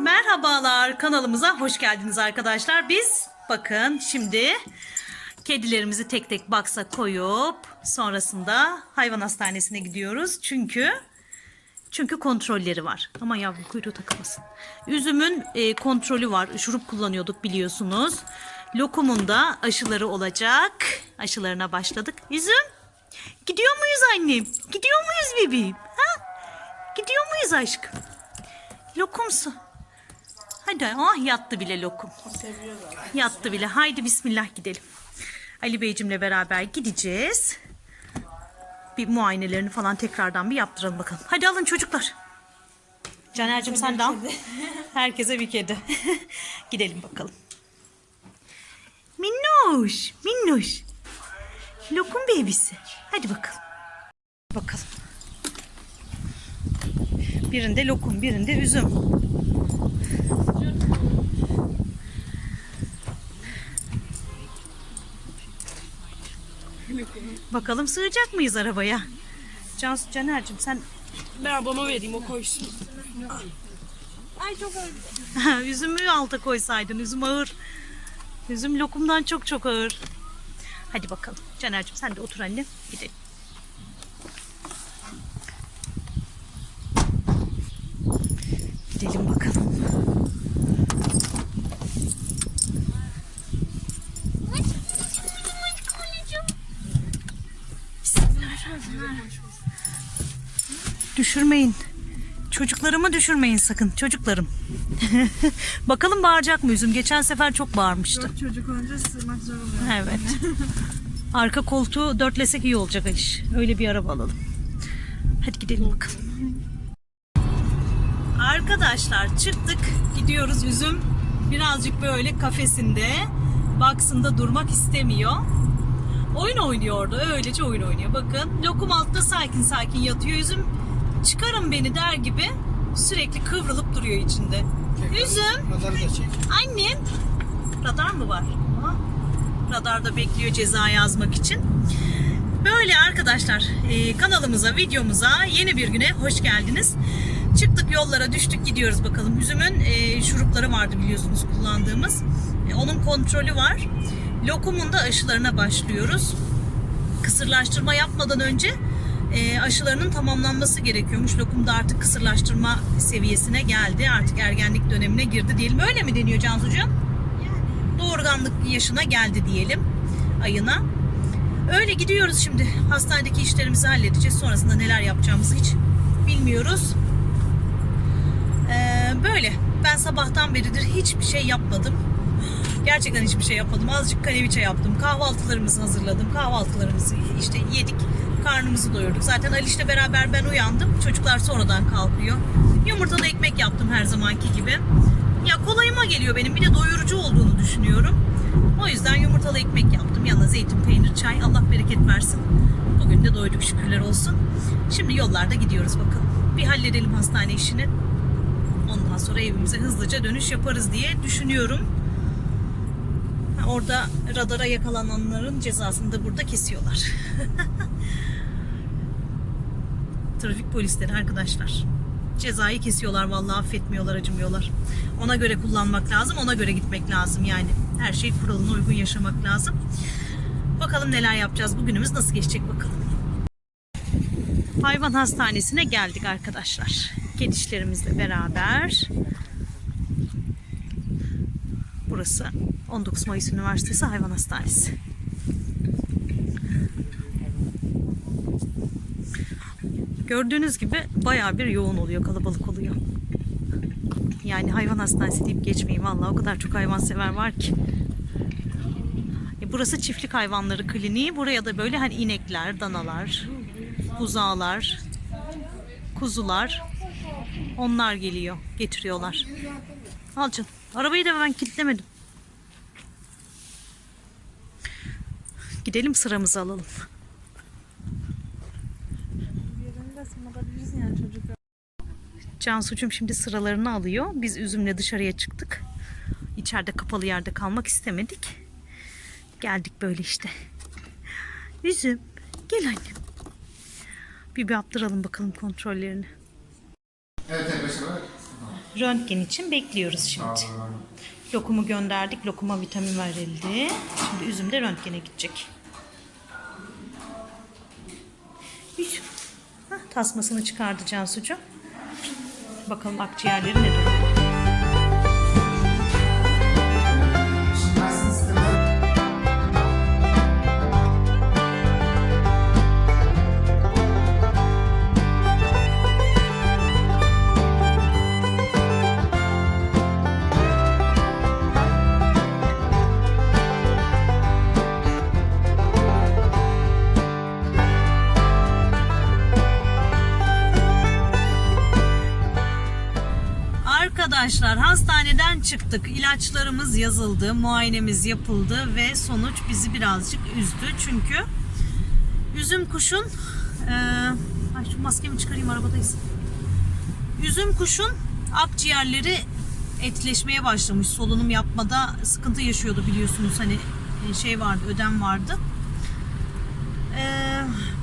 Merhabalar kanalımıza hoş geldiniz arkadaşlar. Biz bakın şimdi kedilerimizi tek tek baksa koyup sonrasında hayvan hastanesine gidiyoruz. Çünkü çünkü kontrolleri var. Ama yavrum kuyruğu takılmasın. Üzümün e, kontrolü var. Şurup kullanıyorduk biliyorsunuz. Lokumun da aşıları olacak. Aşılarına başladık. Üzüm gidiyor muyuz annem? Gidiyor muyuz bebeğim? Ha? Gidiyor muyuz aşkım? Lokumsu. Hadi ah yattı bile lokum. Yattı bile. Haydi bismillah gidelim. Ali Beyciğimle beraber gideceğiz. Bir muayenelerini falan tekrardan bir yaptıralım bakalım. Hadi alın çocuklar. Caner'cim sen de al. Herkese bir kedi. gidelim bakalım. Minnoş, minnoş. Lokum bebisi. Hadi bakalım. Bakalım. Birinde lokum, birinde üzüm. Bakalım sığacak mıyız arabaya? Can Caner'cim sen Ben ablama vereyim o koysun. Ay çok ağır. üzümü alta koysaydın. Üzüm ağır. Üzüm lokumdan çok çok ağır. Hadi bakalım. Caner'cim sen de otur anne. Gidelim. Gidelim bakalım. Düşürmeyin. Çocuklarımı düşürmeyin sakın. Çocuklarım. Bakalım bağıracak mı üzüm? Geçen sefer çok bağırmıştı. Çocuk önce sığmak zor oluyor. Evet. Arka koltuğu dörtlesek iyi olacak iş. Öyle bir araba alalım. Hadi gidelim bakalım. Arkadaşlar çıktık. Gidiyoruz üzüm. Birazcık böyle kafesinde. Baksında durmak istemiyor. Oyun oynuyor orada. Öylece oyun oynuyor. Bakın lokum altta sakin sakin yatıyor. Üzüm çıkarın beni der gibi sürekli kıvrılıp duruyor içinde. Üzüm. Çek. Annem. Radar mı var? Aha. Radarda bekliyor ceza yazmak için. Böyle arkadaşlar e, kanalımıza, videomuza yeni bir güne hoş geldiniz. Çıktık yollara düştük gidiyoruz bakalım. Üzümün e, şurupları vardı biliyorsunuz kullandığımız. E, onun kontrolü var. Lokumun da aşılarına başlıyoruz. Kısırlaştırma yapmadan önce e, aşılarının tamamlanması gerekiyormuş. Lokum da artık kısırlaştırma seviyesine geldi. Artık ergenlik dönemine girdi diyelim. Öyle mi deniyor Cansucuğum? Doğurganlık yaşına geldi diyelim ayına. Öyle gidiyoruz şimdi. Hastanedeki işlerimizi halledeceğiz. Sonrasında neler yapacağımızı hiç bilmiyoruz. Böyle. Ben sabahtan beridir hiçbir şey yapmadım. Gerçekten hiçbir şey yapmadım. Azıcık kaneviçe yaptım. Kahvaltılarımızı hazırladım. Kahvaltılarımızı işte yedik. Karnımızı doyurduk. Zaten Aliş'le beraber ben uyandım. Çocuklar sonradan kalkıyor. Yumurtalı ekmek yaptım her zamanki gibi. Ya kolayıma geliyor benim. Bir de doyurucu olduğunu düşünüyorum. O yüzden yumurtalı ekmek yaptım. Yanına zeytin, peynir, çay. Allah bereket versin. Bugün de doyduk şükürler olsun. Şimdi yollarda gidiyoruz bakalım. Bir halledelim hastane işini. Ondan sonra evimize hızlıca dönüş yaparız diye düşünüyorum. Orada radara yakalananların cezasını da burada kesiyorlar. Trafik polisleri arkadaşlar. Cezayı kesiyorlar vallahi affetmiyorlar, acımıyorlar. Ona göre kullanmak lazım, ona göre gitmek lazım yani. Her şey kuralına uygun yaşamak lazım. Bakalım neler yapacağız. Bugünümüz nasıl geçecek bakalım. Hayvan hastanesine geldik arkadaşlar. Kedişlerimizle beraber. Burası 19 Mayıs Üniversitesi Hayvan Hastanesi. Gördüğünüz gibi bayağı bir yoğun oluyor, kalabalık oluyor. Yani hayvan hastanesi deyip geçmeyin. Vallahi o kadar çok hayvansever var ki. E, Burası çiftlik hayvanları kliniği. Buraya da böyle hani inekler, danalar, buzağlar, kuzular onlar geliyor, getiriyorlar. Al canım. Arabayı da ben kilitlemedim. Gidelim sıramızı alalım. Cansu'cum şimdi sıralarını alıyor. Biz üzümle dışarıya çıktık. İçeride kapalı yerde kalmak istemedik. Geldik böyle işte. Üzüm gel annem. Bir bir yaptıralım bakalım kontrollerini. Evet bak. Röntgen için bekliyoruz şimdi. Lokumu gönderdik. Lokuma vitamin verildi. Şimdi üzüm de röntgene gidecek. Hah, tasmasını çıkardı Cansucu. Bakalım akciğerleri ne durumda. Arkadaşlar hastaneden çıktık. İlaçlarımız yazıldı, muayenemiz yapıldı ve sonuç bizi birazcık üzdü. Çünkü üzüm kuşun ay şu maskemi çıkarayım arabadayız. Üzüm kuşun akciğerleri etleşmeye başlamış. Solunum yapmada sıkıntı yaşıyordu biliyorsunuz. Hani e, şey vardı, ödem vardı.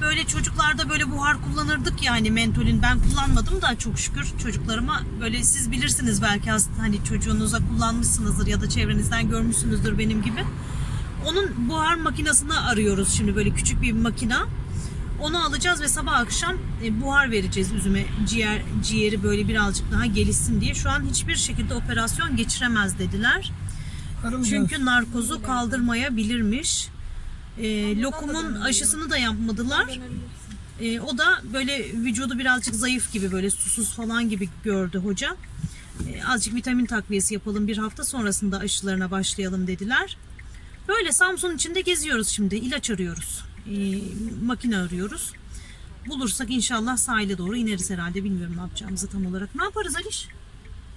Böyle çocuklarda böyle buhar kullanırdık yani mentolin ben kullanmadım da çok şükür çocuklarıma böyle siz bilirsiniz belki hani çocuğunuza kullanmışsınızdır ya da çevrenizden görmüşsünüzdür benim gibi. Onun buhar makinesini arıyoruz şimdi böyle küçük bir makina. Onu alacağız ve sabah akşam e, buhar vereceğiz üzüme ciğer ciğeri böyle birazcık daha gelişsin diye. Şu an hiçbir şekilde operasyon geçiremez dediler. Çünkü narkozu kaldırmayabilirmiş. E, lokumun aşısını da yapmadılar. E, o da böyle vücudu birazcık zayıf gibi böyle susuz falan gibi gördü hoca. E, azıcık vitamin takviyesi yapalım bir hafta sonrasında aşılarına başlayalım dediler. Böyle Samsun içinde geziyoruz şimdi. ilaç arıyoruz. E, makine arıyoruz. Bulursak inşallah sahile doğru ineriz herhalde. Bilmiyorum ne yapacağımızı tam olarak. Ne yaparız Aliş?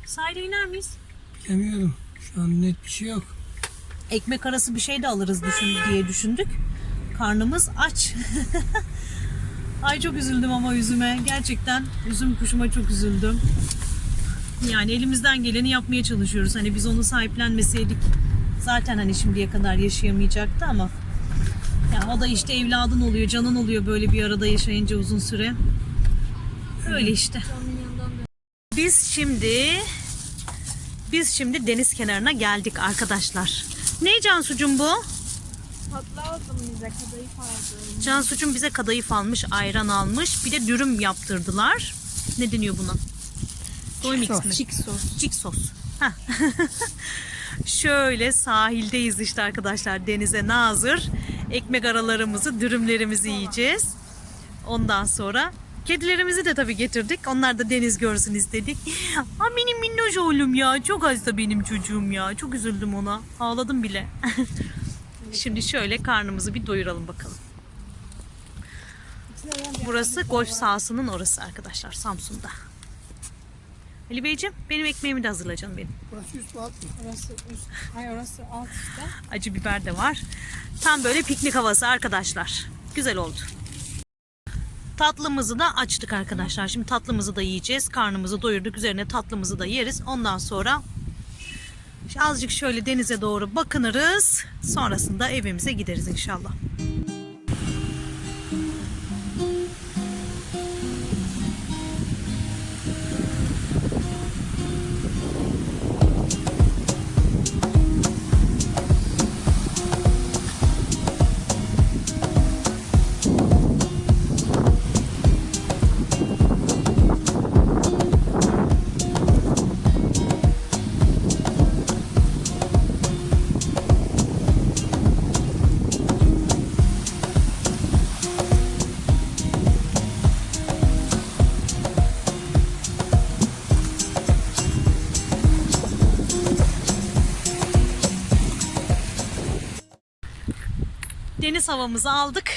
Sahile iner miyiz? Bilemiyorum. Şu an net bir şey yok. Ekmek arası bir şey de alırız düşün, diye düşündük. Karnımız aç. Ay çok üzüldüm ama üzüme. Gerçekten üzüm kuşuma çok üzüldüm. Yani elimizden geleni yapmaya çalışıyoruz. Hani biz onu sahiplenmeseydik zaten hani şimdiye kadar yaşayamayacaktı ama ya o da işte evladın oluyor, canın oluyor böyle bir arada yaşayınca uzun süre. Öyle işte. Biz şimdi biz şimdi deniz kenarına geldik arkadaşlar. Ne Cansucuğum bu? Tatlı aldım bize kadayıf aldım. Cansucuğum bize kadayıf almış, ayran almış. Bir de dürüm yaptırdılar. Ne deniyor buna? Doymix mi? Chick sos. Cik sos. Heh. Şöyle sahildeyiz işte arkadaşlar. Denize nazır. Ekmek aralarımızı, dürümlerimizi yiyeceğiz. Ondan sonra kedilerimizi de tabii getirdik. Onlar da deniz görsün istedik. Aa, benim minnoş oğlum ya. Çok hasta benim çocuğum ya. Çok üzüldüm ona. Ağladım bile. Şimdi şöyle karnımızı bir doyuralım bakalım. Burası golf sahasının orası arkadaşlar Samsun'da. Ali Beyciğim benim ekmeğimi de hazırla canım benim. Burası üst alt mı? Orası üst. Ay orası alt işte. Acı biber de var. Tam böyle piknik havası arkadaşlar. Güzel oldu. Tatlımızı da açtık arkadaşlar. Şimdi tatlımızı da yiyeceğiz. Karnımızı doyurduk. Üzerine tatlımızı da yeriz. Ondan sonra azıcık şöyle denize doğru bakınırız. Sonrasında evimize gideriz inşallah. Deniz havamızı aldık.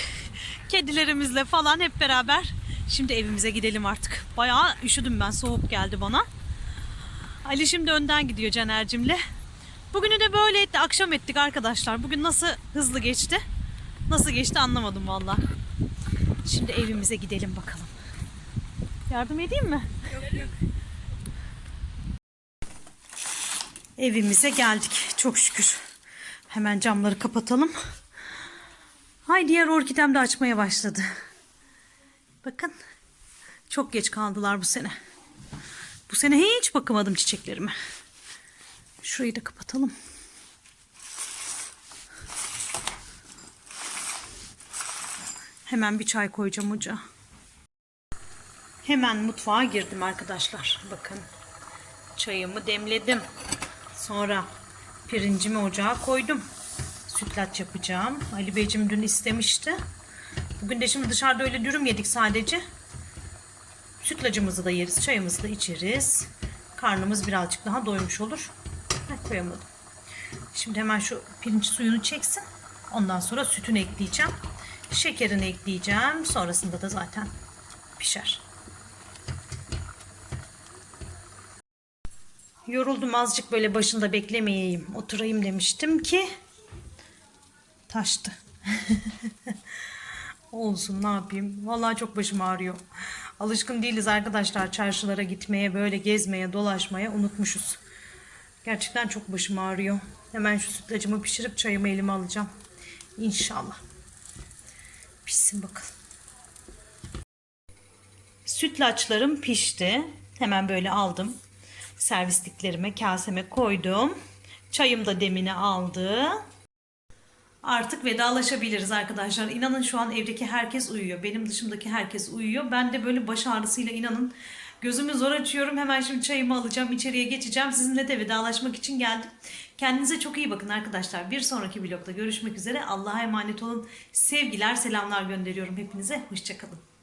Kedilerimizle falan hep beraber. Şimdi evimize gidelim artık. Bayağı üşüdüm ben. Soğuk geldi bana. Ali şimdi önden gidiyor Caner'cimle. Bugünü de böyle etti. Akşam ettik arkadaşlar. Bugün nasıl hızlı geçti? Nasıl geçti anlamadım valla. Şimdi evimize gidelim bakalım. Yardım edeyim mi? Evimize geldik. Çok şükür. Hemen camları kapatalım. Hay diğer orkidem de açmaya başladı. Bakın. Çok geç kaldılar bu sene. Bu sene hiç bakamadım çiçeklerime. Şurayı da kapatalım. Hemen bir çay koyacağım ocağa. Hemen mutfağa girdim arkadaşlar. Bakın. Çayımı demledim. Sonra pirincimi ocağa koydum. Sütlaç yapacağım. Ali Beyciğim dün istemişti. Bugün de şimdi dışarıda öyle dürüm yedik sadece. Sütlacımızı da yeriz, çayımızı da içeriz. Karnımız birazcık daha doymuş olur. Heh, koyamadım. Şimdi hemen şu pirinç suyunu çeksin. Ondan sonra sütünü ekleyeceğim. Şekerini ekleyeceğim. Sonrasında da zaten pişer. Yoruldum azıcık böyle başında beklemeyeyim. Oturayım demiştim ki taştı. Olsun ne yapayım. Vallahi çok başım ağrıyor. Alışkın değiliz arkadaşlar çarşılara gitmeye, böyle gezmeye, dolaşmaya unutmuşuz. Gerçekten çok başım ağrıyor. Hemen şu sütlacımı pişirip çayımı elime alacağım. İnşallah. Pişsin bakalım. Sütlaçlarım pişti. Hemen böyle aldım. Servisliklerime, kaseme koydum. Çayım da demini aldı. Artık vedalaşabiliriz arkadaşlar. İnanın şu an evdeki herkes uyuyor. Benim dışımdaki herkes uyuyor. Ben de böyle baş ağrısıyla inanın gözümü zor açıyorum. Hemen şimdi çayımı alacağım, içeriye geçeceğim. Sizinle de vedalaşmak için geldim. Kendinize çok iyi bakın arkadaşlar. Bir sonraki vlogda görüşmek üzere. Allah'a emanet olun. Sevgiler, selamlar gönderiyorum hepinize. Hoşçakalın.